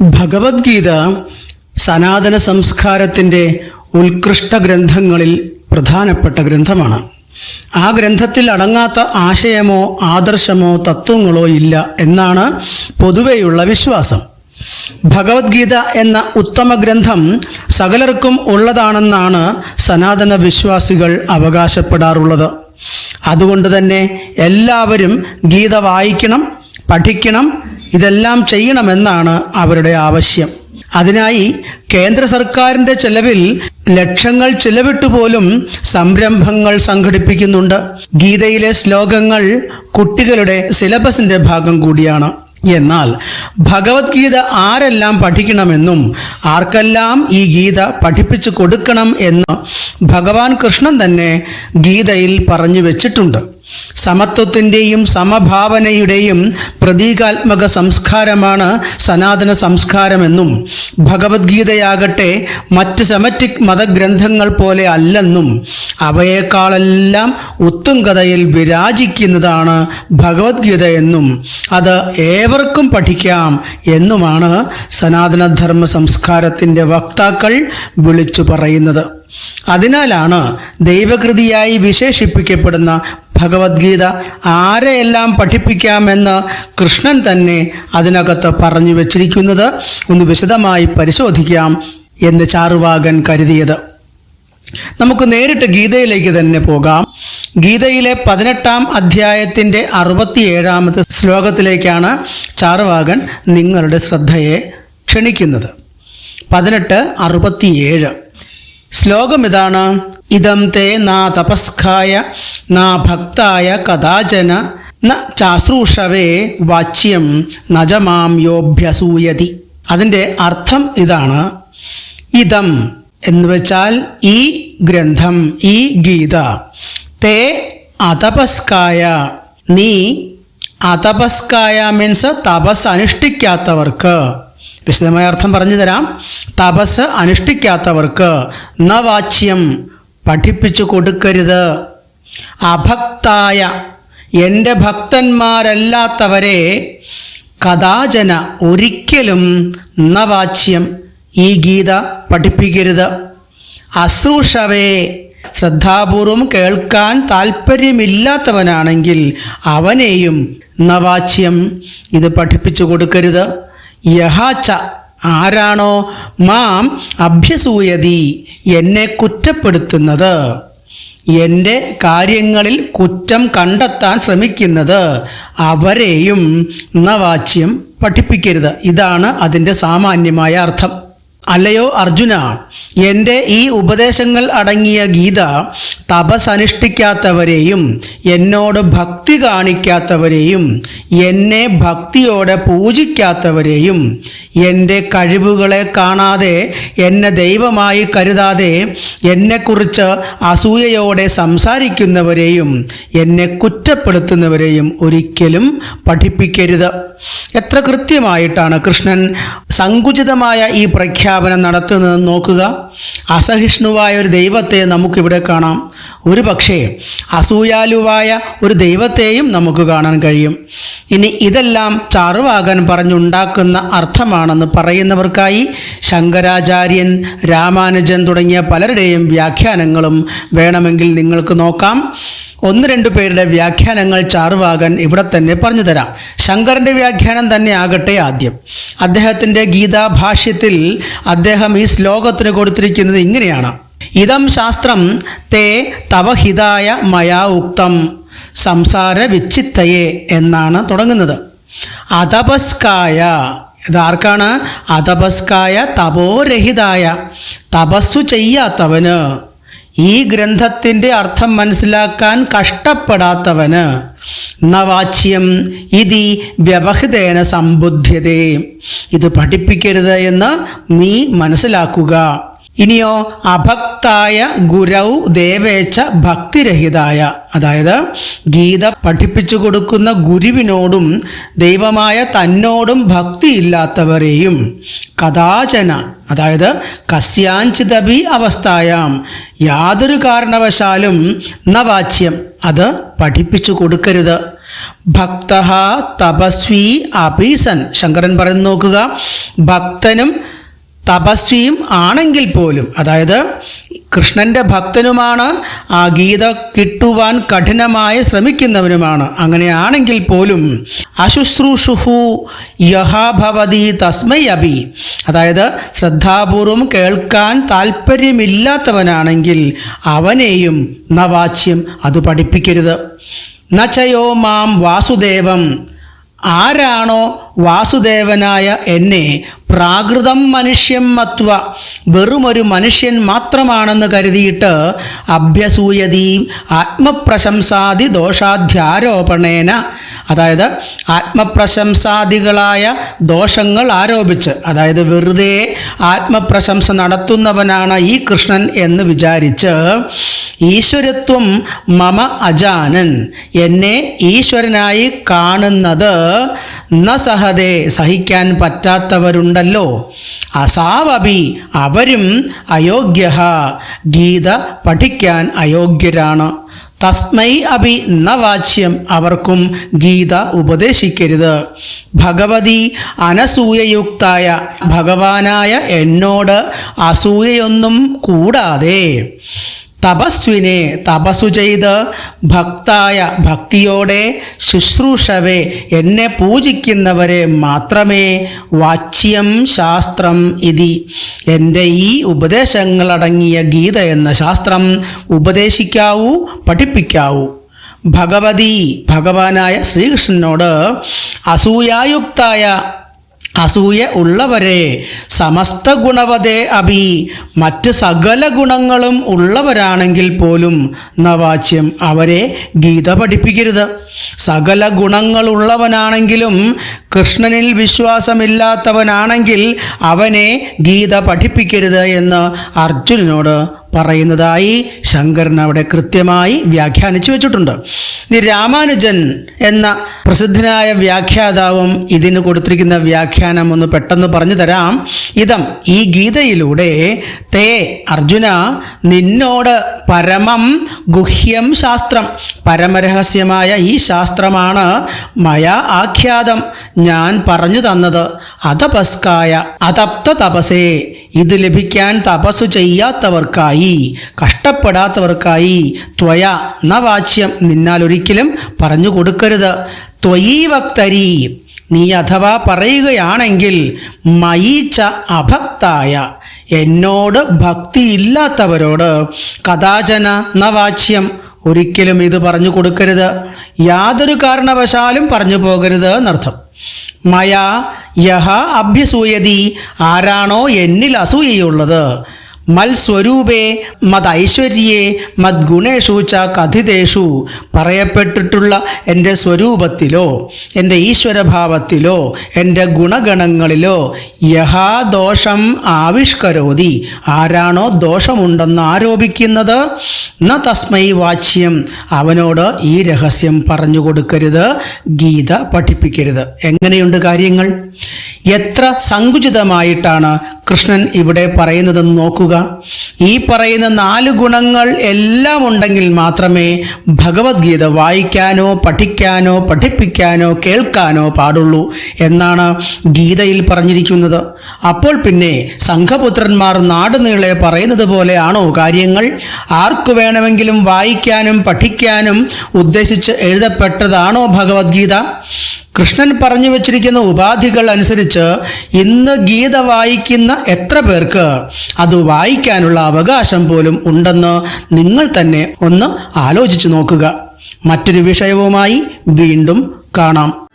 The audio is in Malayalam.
ഭഗവത്ഗീത സനാതന സംസ്കാരത്തിന്റെ ഉത്കൃഷ്ട ഗ്രന്ഥങ്ങളിൽ പ്രധാനപ്പെട്ട ഗ്രന്ഥമാണ്. ആ ഗ്രന്ഥത്തിൽ അടങ്ങാത്ത ആശയമോ ആദർശമോ തത്വങ്ങളോ ഇല്ല എന്നാണ് പൊതുവെയുള്ള വിശ്വാസം. ഭഗവത്ഗീത എന്ന ഉത്തമ ഗ്രന്ഥം സകലർക്കും ഉള്ളതാണെന്നാണ് സനാതന വിശ്വാസികൾ അവകാശപ്പെടാറുള്ളത്. അതുകൊണ്ട് തന്നെ എല്ലാവരും ഗീത വായിക്കണം പഠിക്കണം ഇതെല്ലാം ചെയ്യണമെന്നാണ് അവരുടെ ആവശ്യം. അതിനായി കേന്ദ്ര സർക്കാരിന്റെ ചെലവിൽ ലക്ഷങ്ങൾ ചിലവിട്ടു പോലും സംരംഭങ്ങൾ സംഘടിപ്പിക്കുന്നുണ്ട്. ഗീതയിലെ ശ്ലോകങ്ങൾ കുട്ടികളുടെ സിലബസിന്റെ ഭാഗം കൂടിയാണ്. എന്നാൽ ഭഗവത്ഗീത ആരെല്ലാം പഠിക്കണമെന്നും ആർക്കെല്ലാം ഈ ഗീത പഠിപ്പിച്ചു കൊടുക്കണം എന്ന് ഭഗവാൻ കൃഷ്ണൻ തന്നെ ഗീതയിൽ പറഞ്ഞു വെച്ചിട്ടുണ്ട്. സമത്വത്തിന്റെയും സമഭാവനയുടെയും പ്രതീകാത്മക സംസ്കാരമാണ് സനാതന സംസ്കാരമെന്നും ഭഗവത്ഗീതയാകട്ടെ മറ്റ് സെമറ്റിക് മതഗ്രന്ഥങ്ങൾ പോലെ അല്ലെന്നും അവയേക്കാളെല്ലാം ഉത്തുംകഥയിൽ വിരാജിക്കുന്നതാണ് ഭഗവത്ഗീത എന്നും അത് ഏവർക്കും പഠിക്കാം എന്നുമാണ് സനാതനധർമ്മ സംസ്കാരത്തിന്റെ വക്താക്കൾ വിളിച്ചു പറയുന്നത്. അതിനാലാണ് ദൈവകൃതിയായി വിശേഷിപ്പിക്കപ്പെടുന്ന ഭഗവത്ഗീത ആരെയെല്ലാം പഠിപ്പിക്കാമെന്ന് കൃഷ്ണൻ തന്നെ അതിനകത്ത് പറഞ്ഞു വച്ചിരിക്കുന്നത് ഒന്ന് വിശദമായി പരിശോധിക്കാം എന്ന് ചാറുവാകൻ കരുതിയത്. നമുക്ക് നേരിട്ട് ഗീതയിലേക്ക് തന്നെ പോകാം. ഗീതയിലെ പതിനെട്ടാം അധ്യായത്തിന്റെ അറുപത്തിയേഴാമത്തെ ശ്ലോകത്തിലേക്കാണ് ചാറുവാകൻ നിങ്ങളുടെ ശ്രദ്ധയെ ക്ഷണിക്കുന്നത്. പതിനെട്ട് അറുപത്തിയേഴ്. ശ്ലോകം ഇതാണ്. ഇതം തേ നാ തപസ്കായ നാ ഭക്തായ കഥാചന ന ചാശ്രൂഷവേ വാച്യം നജമാം യോഭ്യസൂയതി. അതിന്റെ അർത്ഥം ഇതാണ്. ഇതം എന്ന് വെച്ചാൽ ഈ ഗ്രന്ഥം ഈ ഗീത. തേ അതപസ്കായ. നീ അതപസ്കായ മീൻസ് തപസ് അനുഷ്ഠിക്കാത്തവർക്ക്. വിശദമായ അർത്ഥം പറഞ്ഞു തരാം. തപസ് അനുഷ്ഠിക്കാത്തവർക്ക്. നവാച്യം പഠിപ്പിച്ചു കൊടുക്കരുത്. അഭക്തായ എന്റെ ഭക്തന്മാരല്ലാത്തവരെ കഥാചന ഒരിക്കലും നവാച്യം ഈ ഗീത പഠിപ്പിക്കരുത്. അശ്രൂഷവേ ശ്രദ്ധാപൂർവം കേൾക്കാൻ താല്പര്യമില്ലാത്തവനാണെങ്കിൽ അവനെയും നവാച്യം ഇത് പഠിപ്പിച്ചു കൊടുക്കരുത്. യഹാച്ച ആരാണോ മാം അഭ്യസൂയതി എന്നെ കുറ്റപ്പെടുത്തുന്നത്. എന്റെ കാര്യങ്ങളിൽ കുറ്റം കണ്ടെത്താൻ ശ്രമിക്കുന്നത് അവരെയും നവാച്യം പഠിപ്പിക്കരുത്. ഇതാണ് അതിന്റെ സാമാന്യമായ അർത്ഥം. അല്ലയോ അർജുന എന്റെ ഈ ഉപദേശങ്ങൾ അടങ്ങിയ ഗീത തപസ് അനുഷ്ഠിക്കാത്തവരെയും എന്നോട് ഭക്തി കാണിക്കാത്തവരെയും എന്നെ ഭക്തിയോടെ പൂജിക്കാത്തവരെയും എന്റെ കഴിവുകളെ കാണാതെ എന്നെ ദൈവമായി കരുതാതെ എന്നെക്കുറിച്ച് അസൂയയോടെ സംസാരിക്കുന്നവരെയും എന്നെ കുറ്റപ്പെടുത്തുന്നവരെയും ഒരിക്കലും പഠിപ്പിക്കരുത്. എത്ര കൃത്യമായിട്ടാണ് കൃഷ്ണൻ സങ്കുചിതമായ ഈ പ്രഖ്യാപനം നടത്തുന്നത് നോക്കുക? അസഹിഷ്ണുവായ ഒരു ദൈവത്തെ നമുക്കിവിടെ കാണാം. ഒരു പക്ഷേ അസൂയാലുവായ ഒരു ദൈവത്തെയും നമുക്ക് കാണാൻ കഴിയും. ഇനി ഇതെല്ലാം ചാറുവാകൻ പറഞ്ഞുണ്ടാക്കുന്ന അർത്ഥമാണെന്ന് പറയുന്നവർക്കായി ശങ്കരാചാര്യൻ രാമാനുജൻ തുടങ്ങിയ പലരുടെയും വ്യാഖ്യാനങ്ങളും വേണമെങ്കിൽ നിങ്ങൾക്ക് നോക്കാം. ഒന്ന് രണ്ടു പേരുടെ വ്യാഖ്യാനങ്ങൾ ചാറുവാകൻ ഇവിടെ തന്നെ പറഞ്ഞു തരാം. ശങ്കറിന്റെ വ്യാഖ്യാനം തന്നെ ആകട്ടെ ആദ്യം. അദ്ദേഹത്തിന്റെ ഗീതാഭാഷ്യത്തിൽ അദ്ദേഹം ഈ ശ്ലോകത്തിന് കൊടുത്തിരിക്കുന്നത് ഇങ്ങനെയാണ്. ഇതം ശാസ്ത്രം തേ തവഹിതായ മയാ ഉക്തം സംസാര വിച്ഛിത്തയെ എന്നാണ് തുടങ്ങുന്നത്. അതപസ്കായ ഇതാർക്കാണ് അതപസ്കായ തപോരഹിതായ തപസ്സു ചെയ്യാത്തവന് ഈ ഗ്രന്ഥത്തിന്റെ അർത്ഥം മനസ്സിലാക്കാൻ കഷ്ടപ്പെടാത്തവന് നവാച്യം ഇതി വ്യവഹിതേന സമ്പുദ്ധ്യതേ ഇത് പഠിപ്പിക്കരുത് എന്ന് നീ മനസ്സിലാക്കുക. ഇനിയോ അഭക്തായ ഗുരൗ ദേവേച്ച ഭക്തിരഹിതായ. അതായത് ഗീത പഠിപ്പിച്ചു കൊടുക്കുന്ന ഗുരുവിനോടും ദൈവമായ തന്നോടും ഭക്തിയില്ലാത്തവരെയും കഥാചന അതായത് കസ്യാഞ്ചിതഭി അവസ്ഥായാം യാതൊരു കാരണവശാലും നവാച്യം അത് പഠിപ്പിച്ചു കൊടുക്കരുത്. ഭക്ത തപസ്വി അപീസൻ. ശങ്കരൻ പറയുന്നു നോക്കുക ഭക്തനും തപസ്വിയും ആണെങ്കിൽ പോലും അതായത് കൃഷ്ണന്റെ ഭക്തനുമാണ് ആ ഗീത കിട്ടുവാൻ കഠിനമായി ശ്രമിക്കുന്നവനുമാണ്. അങ്ങനെയാണെങ്കിൽ പോലും അശുശ്രൂഷുഹു യഹാഭവതി തസ്മൈ അഭി. അതായത് ശ്രദ്ധാപൂർവം കേൾക്കാൻ താല്പര്യമില്ലാത്തവനാണെങ്കിൽ അവനെയും നവാച്യം അത് പഠിപ്പിക്കരുത്. നചയോ മാം വാസുദേവം. ആരാണോ വാസുദേവനായ എന്നെ പ്രാകൃതം മനുഷ്യം മത്വ. വെറുമൊരു മനുഷ്യൻ മാത്രമാണെന്ന് കരുതിയിട്ട് അഭ്യസൂയതീം ആത്മപ്രശംസാദി ദോഷാധ്യാരോപണേന. അതായത് ആത്മപ്രശംസാദികളായ ദോഷങ്ങൾ ആരോപിച്ച്. അതായത് വെറുതെ ആത്മപ്രശംസ നടത്തുന്നവനാണ് ഈ കൃഷ്ണൻ എന്ന് വിചാരിച്ച് ഈശ്വരത്വം മമ അജാനൻ. എന്നെ ഈശ്വരനായി കാണുന്നത് ന സഹതേ. സഹിക്കാൻ പറ്റാത്തവരുണ്ടല്ലോ അസാവപി അവരും അയോഗ്യ ഗീത പഠിക്കാൻ അയോഗ്യരാണ്. തസ്മൈ അഭി നവാച്യം വാച്യം അവർക്കും ഗീത ഉപദേശിക്കരുത്. ഭഗവതി അനസൂയയുക്തായ ഭഗവാനായ എന്നോട് അസൂയയൊന്നും കൂടാതെ തപസ്വിനെ തപസ്സു ചെയ്ത് ഭക്തായ ഭക്തിയോടെ ശുശ്രൂഷവെ എന്നെ പൂജിക്കുന്നവരെ മാത്രമേ വാച്യം ശാസ്ത്രം ഇതി. എന്റെ ഈ ഉപദേശങ്ങളടങ്ങിയ ഗീത എന്ന ശാസ്ത്രം ഉപദേശിക്കാവൂ പഠിപ്പിക്കാവൂ. ഭഗവതി ഭഗവാനായ ശ്രീകൃഷ്ണനോട് അസൂയായുക്തായ അസൂയ ഉള്ളവരെ സമസ്ത ഗുണവതേ അഭി. മറ്റ് സകല ഗുണങ്ങളും ഉള്ളവരാണെങ്കിൽ പോലും നവാച്യം അവരെ ഗീത പഠിപ്പിക്കരുത്. സകല ഗുണങ്ങളുള്ളവനാണെങ്കിലും കൃഷ്ണനിൽ വിശ്വാസമില്ലാത്തവനാണെങ്കിൽ അവനെ ഗീത പഠിപ്പിക്കരുത് എന്ന് അർജുനനോട് പറയുന്നതായി ശങ്കരൻ അവിടെ കൃത്യമായി വ്യാഖ്യാനിച്ചു വെച്ചിട്ടുണ്ട്. ഇനി രാമാനുജൻ എന്ന പ്രസിദ്ധനായ വ്യാഖ്യാതാവും ഇതിന് കൊടുത്തിരിക്കുന്ന വ്യാഖ്യാനം ഒന്ന് പെട്ടെന്ന് പറഞ്ഞു തരാം. ഇതം ഈ ഗീതയിലൂടെ തേ അർജുന നിന്നോട് പരമം ഗുഹ്യം ശാസ്ത്രം. പരമരഹസ്യമായ ഈ ശാസ്ത്രമാണ് മയ ആഖ്യാതം. ഞാൻ പറഞ്ഞു തന്നത് അതപസ്കായ അതപ്ത തപസേ. ഇത് ലഭിക്കാൻ തപസ്സു ചെയ്യാത്തവർക്കായി കഷ്ടപ്പെടാത്തവർക്കായി ത്വയ നവാച്യം നിന്നാൽ ഒരിക്കലും പറഞ്ഞു കൊടുക്കരുത്. ത്വയീ വക്തരി നീ അഥവാ പറയുകയാണെങ്കിൽ മയീച്ച അഭക്തായ. എന്നോട് ഭക്തിയില്ലാത്തവരോട് കഥാചന നവാച്യം ഒരിക്കലും ഇത് പറഞ്ഞു കൊടുക്കരുത്. യാതൊരു കാരണവശാലും പറഞ്ഞു പോകരുത് എന്നർത്ഥം. മയ യഹ അഭ്യസൂയതി ആരാണോ എന്നിൽ അസൂയയുള്ളത്. മൽസ്വരൂപേ മതൈശ്വര്യേ മദ്ഗുണേഷു ച കഥിതേഷു പറയപ്പെട്ടിട്ടുള്ള എന്റെ സ്വരൂപത്തിലോ എന്റെ ഈശ്വരഭാവത്തിലോ എന്റെ ഗുണഗണങ്ങളിലോ യഹാ ദോഷം ആവിഷ്കരോതി. ആരാണോ ദോഷമുണ്ടെന്ന് ആരോപിക്കുന്നത്? ന തസ്മൈ വാച്യം. അവനോട് ഈ രഹസ്യം പറഞ്ഞു കൊടുക്കരുത്. ഗീത പഠിപ്പിക്കരുത്. എങ്ങനെയുണ്ട് കാര്യങ്ങൾ? എത്ര സങ്കുചിതമായിട്ടാണ് കൃഷ്ണൻ ഇവിടെ പറയുന്നതെന്ന് നോക്കുക. ഈ പറയുന്ന നാല് ഗുണങ്ങൾ എല്ലാം ഉണ്ടെങ്കിൽ മാത്രമേ ഭഗവത്ഗീത വായിക്കാനോ പഠിക്കാനോ പഠിപ്പിക്കാനോ കേൾക്കാനോ പാടുള്ളൂ എന്നാണ് ഗീതയിൽ പറഞ്ഞിരിക്കുന്നത്. അപ്പോൾ പിന്നെ സംഘപുത്രന്മാർ നാടുനീളെ പറയുന്നത് പോലെയാണോ കാര്യങ്ങൾ? ആർക്കു വേണമെങ്കിലും വായിക്കാനും പഠിക്കാനും ഉദ്ദേശിച്ച് എഴുതപ്പെട്ടതാണോ ഭഗവത്ഗീത? കൃഷ്ണൻ പറഞ്ഞു വച്ചിരിക്കുന്ന ഉപാധികൾ അനുസരിച്ച് ഇന്ന് ഗീത വായിക്കുന്ന എത്ര പേർക്ക് അത് വായിക്കാനുള്ള അവകാശം പോലും ഉണ്ടെന്ന് നിങ്ങൾ തന്നെ ഒന്ന് ആലോചിച്ചു നോക്കുക. മറ്റൊരു വിഷയവുമായി വീണ്ടും കാണാം.